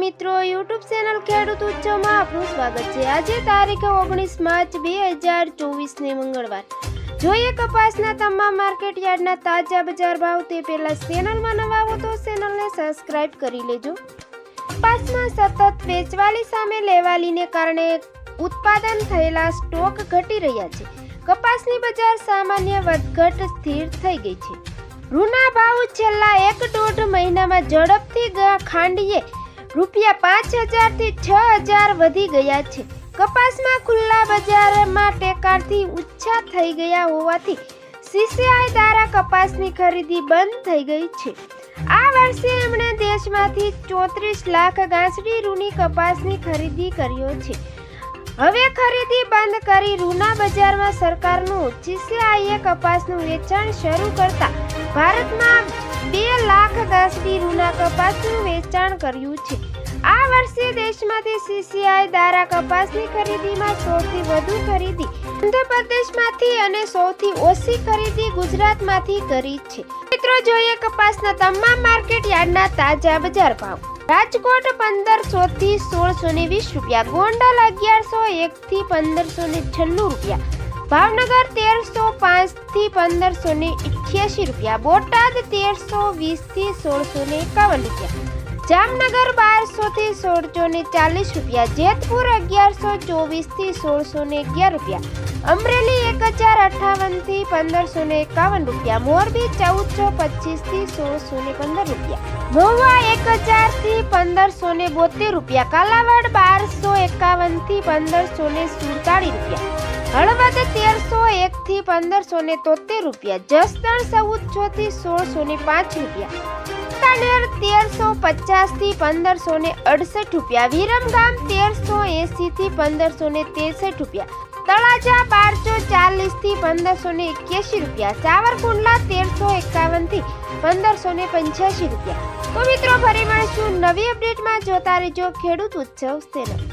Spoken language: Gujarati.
મિત્રો યુટ્યુબ ચેનલ ખેડૂત ઉત્સવમાં આપનું સ્વાગત છે. આજે તારીખ ઓગણીસ માર્ચ બે હજાર ચોવીસને મંગળવાર. જોઈએ કપાસના તમામ માર્કેટ યાર્ડના તાજા બજાર ભાવ તે પહેલા ચેનલમાં નવા આવો તો ચેનલને સબસ્ક્રાઇબ કરી લેજો. કપાસમાં સતત વેચવાલી સામે લેવાલીને કારણે ઉત્પાદન થયેલા સ્ટોક ઘટી રહ્યા છે. કપાસની બજાર સામાન્ય વધઘટ સ્થિર થઈ ગઈ છે. રૂના ભાવ છેલ્લા એક દોઢ મહિનામાં ઝડપથી ખાંડીએ રૂપિયા પાંચ હજારથી છ હજાર વધી ગયા છે. કપાસમાં ખુલ્લા બજારમાં ટેકારથી ઉચ્છા થઈ ગયા હોવાથી સીસીઆઈ દ્વારા કપાસની ખરીદી બંધ થઈ ગઈ છે. આ વર્ષે એમણે દેશમાંથી ચોત્રીસ લાખ ગાંસડી રૂની કપાસની ખરીદી કર્યો છે. હવે ખરીદી બંધ કરી રૂના બજારમાં સરકારનું જીસીઆઈએ કપાસનું વેચાણ શરૂ કરતા ભારતમાં લાખ રૂના કપાસનું વેચાણ કર્યું છે. આ વર્ષે દેશમાંથી સીસીઆઈ દ્વારા કપાસની ખરીદીમાં સૌથી વધુ ખરીદી આંધ્રપ્રદેશમાંથી અને સૌથી ઓછી ખરીદી ગુજરાતમાંથી કરી છે. મિત્રો, જોઈએ કપાસના તમામ માર્કેટ યાર્ડના તાજા બજાર ભાવ. રાજકોટ પંદરસો થી સોળસો ને વીસ રૂપિયા, ગોંડલ અગિયારસો એક થી પંદરસો ને છન્નું રૂપિયા ભાવનગર તેરસો પાંચથી પંદરસો ને અઠ્યાસી રૂપિયા, બોટાદ તેરસો વીસથી સોળસો ને એકાવન રૂપિયા, જામનગર બારસો થી સોળસો ને ચાલીસ રૂપિયા, જેતપુર અગિયારસો ચોવીસથી સોળસો ને અગિયાર રૂપિયા, અમરેલી એક હજાર અઠાવનથી પંદરસો ને એકાવન રૂપિયા, મોરબી ચૌદસો પચીસથી સોળસો ને પંદર રૂપિયા મહુવા એક હજારથી પંદરસો ને બોતેર રૂપિયા, કાલાવાડ બારસો એકાવનથી પંદરસો ને સુડતાલીસ રૂપિયા હળવદ તેરસો એક થી પંદરસો ને તોતેર રૂપિયા, જસદણ ચૌદસો થી સોળસો ને પાંચ રૂપિયા, કાનેર તેરસો પચાસથી પંદરસો ને અડસઠ રૂપિયા, વિરમગામ તેરસો એસી થી પંદરસો ને તેસઠ રૂપિયા, તળાજા બારસો ચાલીસથી પંદરસો ને એક્યાસી રૂપિયા, સાવરકુંડલા તેરસો એકાવનથી પંદરસો ને પંચ્યાસી રૂપિયા. તો મિત્રો, ફરી મળીશું નવી અપડેટમાં જોતા રહેજો. ખેડૂત ઉત્સવ ચેનલ